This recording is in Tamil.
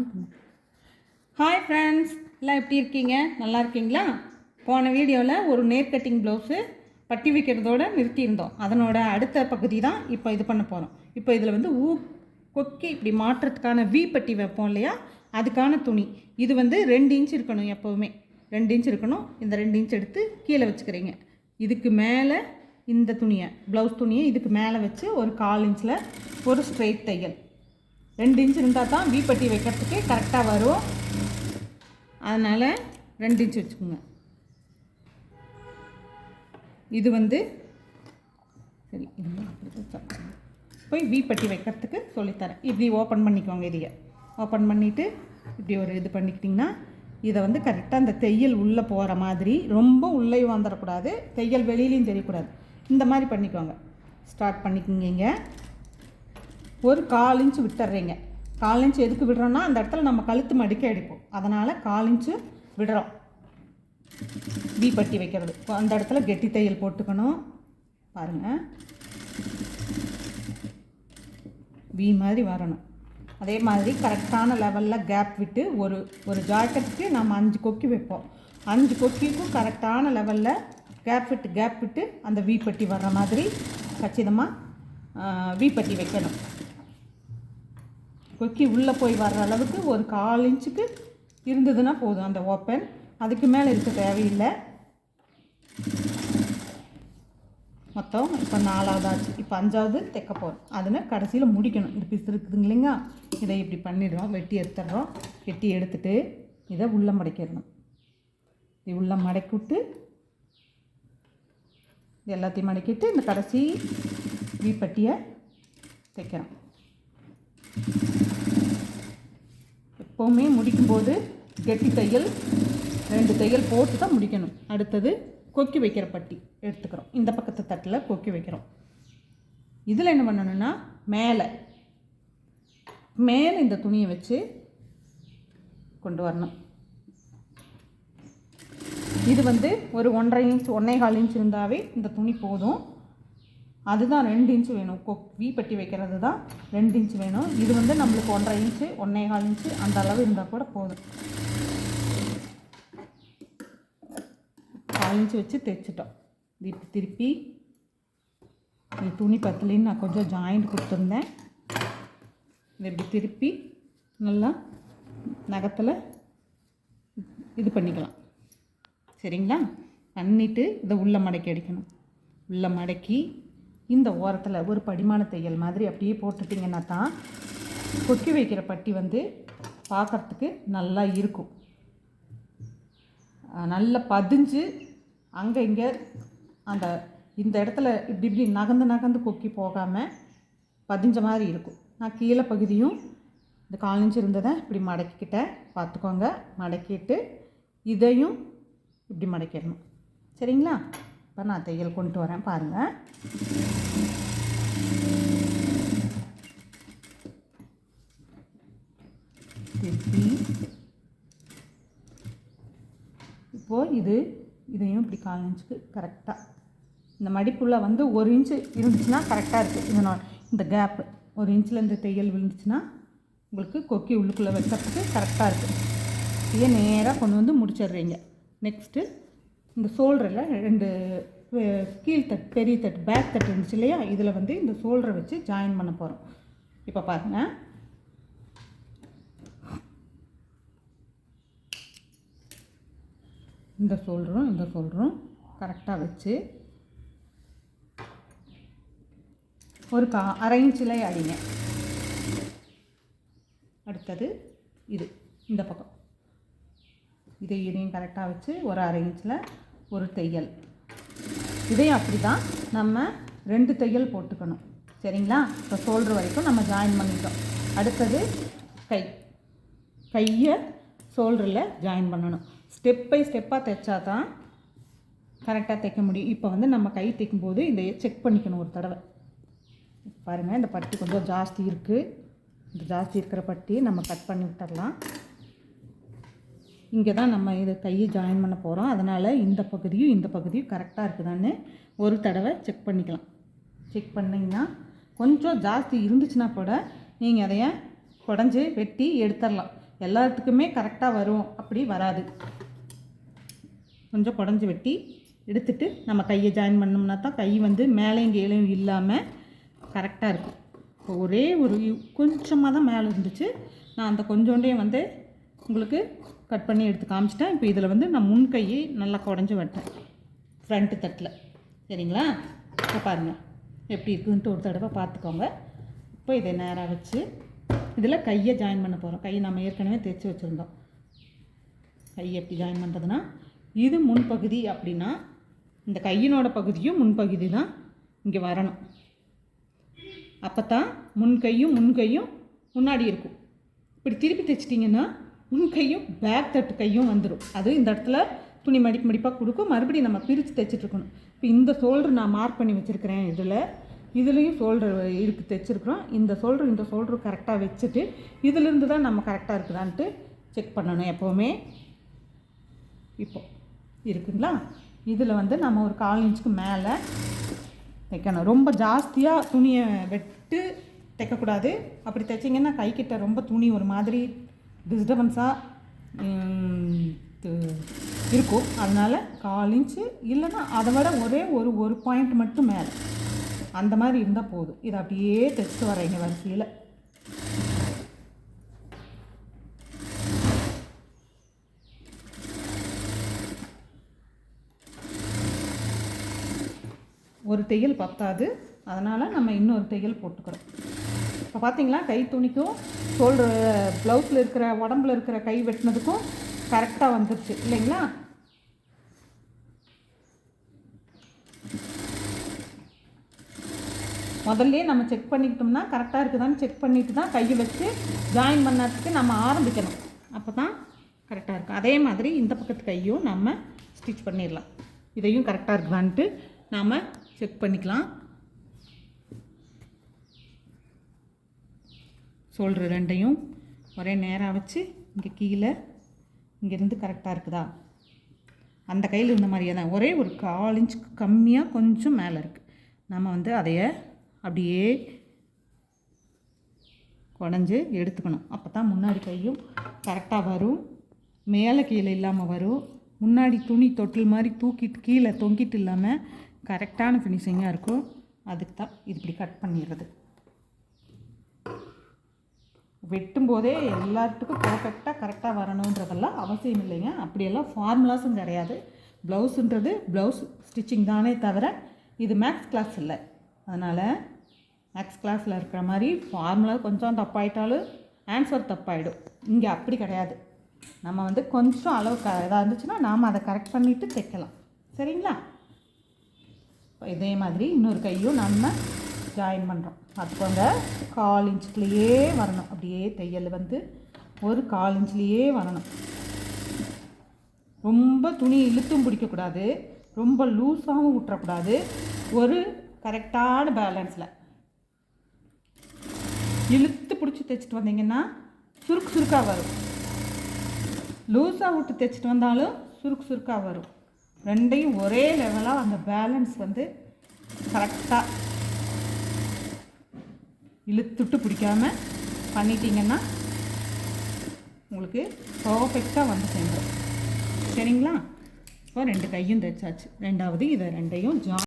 ஆன் ஹாய் ஃப்ரெண்ட்ஸ் எல்லாம் எப்படி இருக்கீங்க? நல்லா இருக்கீங்களா? போன வீடியோவில் ஒரு நேர் கட்டிங் ப்ளவுஸு பட்டி வைக்கிறதோட நிறுத்தியிருந்தோம். அதனோட அடுத்த பகுதி தான் இப்போ இது பண்ண போகிறோம் இப்போ இதில் வந்து ஊ கொக்கி இப்படி மாற்றுறதுக்கான வி பட்டி வைப்போம் இல்லையா? அதுக்கான துணி. இது வந்து ரெண்டு இன்ச் இருக்கணும் எப்போவுமே. ரெண்டு இன்ச் இருக்கணும். இந்த ரெண்டு இன்ச் எடுத்து கீழே வச்சுக்கிறீங்க. இதுக்கு மேலே இந்த துணியை ப்ளவுஸ் துணியை இதுக்கு மேலே வச்சு ஒரு கால் இன்ச்சில் ஒரு ஸ்ட்ரெயிட் தையல். ரெண்டு இன்ச் இருந்தால் தான் வீப்பட்டி வைக்கிறதுக்கு கரெக்டாக வரும். அதனால் ரெண்டு இன்ச் வச்சுக்கோங்க. இது வந்து சரி போய் வீப்பட்டி வைக்கிறதுக்கு சொல்லித்தரேன். இப்படி ஓப்பன் பண்ணிக்கோங்க இதையை. ஓப்பன் பண்ணிவிட்டு இப்படி ஒரு இது பண்ணிக்கிட்டிங்கன்னா இதை வந்து கரெக்டாக அந்த தையல் உள்ளே போகிற மாதிரி ரொம்ப உள்ளே வந்துடக்கூடாது தையல் வெளியிலையும் தெரியக்கூடாது. இந்த மாதிரி பண்ணிக்கோங்க. ஸ்டார்ட் பண்ணிக்கோங்க ஒரு கால் இன்ச்சு விட்டுறீங்க. கால் இன்ச்சு எதுக்கு விடுறோன்னா அந்த இடத்துல நம்ம கழுத்து மடிக்க அடிப்போம். அதனால் கால் இன்ச்சு விடுறோம். வி பட்டி வைக்கிறது. அந்த இடத்துல கெட்டி தையல் போட்டுக்கணும். பாருங்கள் வி மாதிரி வரணும். அதே மாதிரி கரெக்டான லெவலில் கேப் விட்டு ஒரு ஒரு ஜாக்கெட்டுக்கு நம்ம அஞ்சு கொக்கி வைப்போம். அஞ்சு கொக்கிக்கும் கரெக்டான லெவலில் கேப் விட்டு கேப் விட்டு அந்த வி பட்டி வர்ற மாதிரி கச்சிதமாக வி பட்டி வைக்கணும். கொக்கி உள்ளே போய் வர்ற அளவுக்கு ஒரு கால் இன்ச்சுக்கு இருந்ததுன்னா போதும் அந்த ஓப்பன். அதுக்கு மேலே இருக்க தேவையில்லை. மொத்தம் இப்போ நாலாவது ஆச்சு. இப்போ அஞ்சாவது தைக்க போகிறோம் அதில் கடைசியில் முடிக்கணும். இது பிசு இருக்குதுங்க இல்லைங்களா? இதை இப்படி பண்ணிடுறோம். வெட்டி எடுத்துடுறோம். வெட்டி எடுத்துட்டு இதை உள்ளே மடக்கிடணும். இது உள்ளே மடக்கி விட்டு இது எல்லாத்தையும் மடக்கிட்டு இந்த கடைசி வீப்பட்டியை தைக்கிறோம். எப்போவுமே முடிக்கும்போது கெட்டி தையல் ரெண்டு தையல் போட்டு தான் முடிக்கணும். அடுத்தது கொக்கி வைக்கிற பட்டி எடுத்துக்கிறோம். இந்த பக்கத்து தட்டில் கொக்கி வைக்கிறோம். இதில் என்ன பண்ணணும்னா மேலே மேலே இந்த துணியை வச்சு கொண்டு வரணும். இது வந்து ஒரு ஒன்றரை இன்ச் ஒன்றே கால் இன்ச் இருந்தாவே இந்த துணி போதும். அதுதான் ரெண்டு இன்ச்சு வேணும். கொக் வி பட்டி வைக்கிறது தான் ரெண்டு இன்ச்சு வேணும். இது வந்து நம்மளுக்கு ஒன்றரை இன்ச்சு ஒன்றே கால் இன்ச்சு அந்த அளவு இருந்தால் கூட போதும். கால் இன்ச்சு வச்சு தைச்சிட்டோம் திருப்பி இப்படி திருப்பி. இது துணி பத்தலின்னு நான் கொஞ்சம் ஜாயிண்ட் கொடுத்துருந்தேன். இதை இப்படி திருப்பி நல்லா நகத்தில் இது பண்ணிக்கலாம். சரிங்களா? பண்ணிவிட்டு இதை உள்ளே மடக்கி அடிக்கணும். உள்ளே மடக்கி இந்த ஓரத்தில் ஒரு படிமான தையல் மாதிரி அப்படியே போட்டுட்டிங்கன்னா தான் கொக்கி வைக்கிற பட்டி வந்து பார்க்குறதுக்கு நல்லா இருக்கும். நல்லா பதிஞ்சு அங்கே இங்கே அந்த இந்த இடத்துல இப்படி இப்படி நகர்ந்து நகர்ந்து கொக்கி போகாமல் பதிஞ்ச மாதிரி இருக்கும். நான் கீழே பகுதியும் இந்த கால் இருந்ததை இப்படி மடக்கிக்கிட்டேன் பார்த்துக்கோங்க. மடக்கிட்டு இதையும் இப்படி மடக்கிடணும். சரிங்களா? இப்போ நான் தையல் கொண்டு வரேன் பாருங்கள் திருப்பி. இப்போது இது இதையும் இப்படி கால் இன்ச்சுக்கு கரெக்டாக இந்த மடிப்புள்ள வந்து ஒரு இன்ச்சு இருந்துச்சுன்னா கரெக்டாக இருக்குது இதனால் இந்த கேப்பு ஒரு இன்ச்சில் இந்த தையல் விழுந்துச்சுன்னா உங்களுக்கு கொக்கி உள்ளுக்குள்ளே வைக்கிறதுக்கு கரெக்டாக இருக்குது இதை நேராக கொண்டு வந்து முடிச்சிடுறீங்க. நெக்ஸ்ட்டு இந்த சோல்டரில் ரெண்டு அஹ், கீழ் பெரிய தட்டு பேக் தட்டு இருந்துச்சு இல்லையா? இதில் வந்து இந்த சோல்டரை வச்சு ஜாயின் பண்ண போகிறோம். இப்போ பாருங்க. இந்த சோல்டரும் இந்த சோல்டரும் கரெக்டாக வச்சு ஒரு கா அரை இன்ச்சிலே அடிங்க. அடுத்தது இது இந்த பக்கம். இதை இதையும் கரெக்டாக வச்சு ஒரு அரை இன்ச்சில் ஒரு தையல். இதையும் அப்படி தான் நம்ம ரெண்டு தையல் போட்டுக்கணும். சரிங்களா? இப்போ சோல்டர் வரைக்கும் நம்ம ஜாயின் பண்ணிட்டோம். அடுத்தது கை. கையை சோல்டரில் ஜாயின் பண்ணணும். ஸ்டெப் பை ஸ்டெப்பாக தைச்சா தான் கரெக்டாக தைக்க முடியும். இப்போ வந்து நம்ம கை தைக்கும்போது இதை செக் பண்ணிக்கணும் ஒரு தடவை. பாருங்கள் இந்த பட்டி கொஞ்சம் ஜாஸ்தி இருக்குது இந்த ஜாஸ்தி இருக்கிற பட்டி நம்ம கட் பண்ணி விட்டுடலாம் இங்கே தான் நம்ம இதை கையை ஜாயின் பண்ண போகிறோம் அதனால் இந்த பகுதியும் இந்த பகுதியும் கரெக்டாக இருக்குதான்னு ஒரு தடவை செக் பண்ணிக்கலாம். செக் பண்ணிங்கன்னா கொஞ்சம் ஜாஸ்தி இருந்துச்சுன்னா கூட நீங்கள் அதைய குடஞ்சி வெட்டி எடுத்துடலாம். எல்லாத்துக்குமே கரெக்டாக வரும். அப்படி வராது. கொஞ்சம் குடஞ்சி வெட்டி எடுத்துட்டு நம்ம கையை ஜாயின் பண்ணோம்னா தான் கை வந்து மேலேயும் கீழேயும் இல்லாமல் கரெக்டாக இருக்கும். இப்போ ஒரே ஒரு கொஞ்சமாக தான் மேலே இருந்துச்சு. நான் அந்த கொஞ்சோண்டையும் வந்து உங்களுக்கு கட் பண்ணி எடுத்து காமிச்சிட்டேன். இப்போ இதில் வந்து நான் முன் கையை நல்லா குடஞ்சி வெட்டேன். ஃப்ரண்ட்டு தட்டில். சரிங்களா? இப்போ பாருங்கள் எப்படி இருக்குதுன்ட்டு ஒரு தடவை பார்த்துக்கோங்க. இப்போ இதை நேராக வச்சு இதில் கையை ஜாயின் பண்ண போகிறோம் கையை நம்ம ஏற்கனவே தைச்சி வச்சுருந்தோம். கை எப்படி ஜாயின் பண்ணுறதுனா இது முன்பகுதி அப்படின்னா இந்த கையினோட பகுதியும் முன்பகுதி தான் இங்கே வரணும். அப்போ தான் முன் கையும் முன் கையும் முன்னாடி இருக்கும். இப்படி திருப்பி தைச்சிட்டிங்கன்னா முன் கையும் பேக் தட்டு கையும் வந்துடும் அது இந்த இடத்துல துணி மடிப்பு மடிப்பாக கொடுக்கும். மறுபடியும் நம்ம பிரித்து தைச்சிட்ருக்கணும் இப்போ இந்த ஷோல்டர் நான் மார்க் பண்ணி வச்சுருக்கிறேன் இதில். இதுலேயும் ஷோல்டர் இருக்கு தைச்சிருக்கிறோம். இந்த ஷோல்டர் இந்த ஷோல்டர் கரெக்டாக வச்சுட்டு இதிலிருந்து தான் நம்ம கரெக்டாக இருக்குதான்ட்டு செக் பண்ணணும் எப்போவுமே. இப்போ இருக்குங்களா? இதில் வந்து நம்ம ஒரு கால் இன்ச்சுக்கு மேலே தைக்கணும். ரொம்ப ஜாஸ்தியாக துணியை வெட்டு தைக்கக்கூடாது. அப்படி தைச்சிங்கன்னா கைக்கிட்ட ரொம்ப துணி ஒரு மாதிரி டிஸ்டர்பன்ஸாக இருக்கும். அதனால் கால் இன்ச்சு இல்லைன்னா அதை விட ஒரே ஒரு ஒரு பாயிண்ட் மட்டும் மேலே. அந்த மாதிரி இருந்தால் போதும். இதை அப்படியே தைச்சிட்டு வரேங்க வரிசையில். ஒரு தையல் பத்தாது. அதனால் நம்ம இன்னொரு தையல் போட்டுக்கிறோம். இப்போ பார்த்தீங்களா கை துணிக்கும் ஷோல்டர் ப்ளவுஸில் இருக்கிற உடம்புல இருக்கிற கை வெட்டினதுக்கும் கரெக்டாக வந்துருச்சு இல்லைங்களா? முதல்ல நம்ம செக் பண்ணிக்கிட்டோம்னா கரெக்டாக இருக்குதான்னு செக் பண்ணிட்டு தான் கையை வச்சு ஜாயின் பண்ணதுக்கு நம்ம ஆரம்பிக்கணும். அப்போ தான் கரெக்டாக இருக்கும். அதே மாதிரி இந்த பக்கத்து கையும் நம்ம ஸ்டிச் பண்ணிடலாம். இதையும் கரெக்டாக இருக்குதான்ட்டு நாம் செக் பண்ணிக்கலாம். சொல்கிற ரெண்டையும் ஒரே நேராக வச்சு இங்கே கீழே இங்கேருந்து கரெக்டாக இருக்குதா? அந்த கையில் இருந்த மாதிரியே தான். ஒரே ஒரு கால் இன்ச் கம்மியாக கொஞ்சம் மேலே இருக்குது நம்ம வந்து அதைய அப்படியே குடஞ்சி எடுத்துக்கணும். அப்போ தான் முன்னாடி கையும் கரெக்டாக வரும். மேலே கீழே இல்லாமல் வரும். முன்னாடி துணி தொட்டில் மாதிரி தூக்கிட்டு கீழே தொங்கிட்டு இல்லாமல் கரெக்டான ஃபினிஷிங்காக இருக்கும். அதுக்கு தான் இது இப்படி கட் பண்ணிடுறது. வெட்டும்போதே எல்லாத்துக்கும் பர்ஃபெக்டாக கரெக்டாக வரணுன்றதெல்லாம் அவசியம் இல்லைங்க. அப்படியெல்லாம் ஃபார்முலாஸும் கிடையாது. ப்ளவுஸுன்றது ப்ளவுஸ் ஸ்டிச்சிங் தானே தவிர இது மேக்ஸ் கிளாஸ் இல்லை. அதனால் மேக்ஸ் கிளாஸில் இருக்கிற மாதிரி ஃபார்முலா கொஞ்சம் தப்பாயிட்டாலும் ஆன்சர் தப்பாயிடும். இங்கே அப்படி கிடையாது. நம்ம வந்து கொஞ்சம் அளவு க இதாக இருந்துச்சுன்னா நாம் அதை கரெக்ட் பண்ணிவிட்டு தைக்கலாம். சரிங்களா? இதே மாதிரி இன்னொரு கையும் நம்ம ஜாயின் பண்ணுறோம் பார்த்துக்கோங்க கால் இன்ச்சுக்குள்ளேயே வரணும். அப்படியே தையல் வந்து ஒரு கால் இன்ச்லேயே வரணும். ரொம்ப துணி இழுத்தும் பிடிக்கக்கூடாது. ரொம்ப லூஸாகவும் விட்டுறக்கூடாது ஒரு கரெக்டான பேலன்ஸில். இழுத்து பிடிச்சி தைச்சிட்டு வந்தீங்கன்னா சுருக்கு சுருக்காக வரும். லூஸாக விட்டு தைச்சிட்டு வந்தாலும் சுருக்கு சுருக்காக வரும். ரெண்டையும் ஒரே லெவலாக அந்த பேலன்ஸ் வந்து கரெக்டாக இழுத்துட்டு பிடிக்காம பண்ணிட்டீங்கன்னா உங்களுக்கு பர்ஃபெக்டாக வந்து சேர்ந்துடும் சரிங்களா? இப்போ ரெண்டு கையும் தைச்சாச்சு. ரெண்டாவது இதை ரெண்டையும் ஜா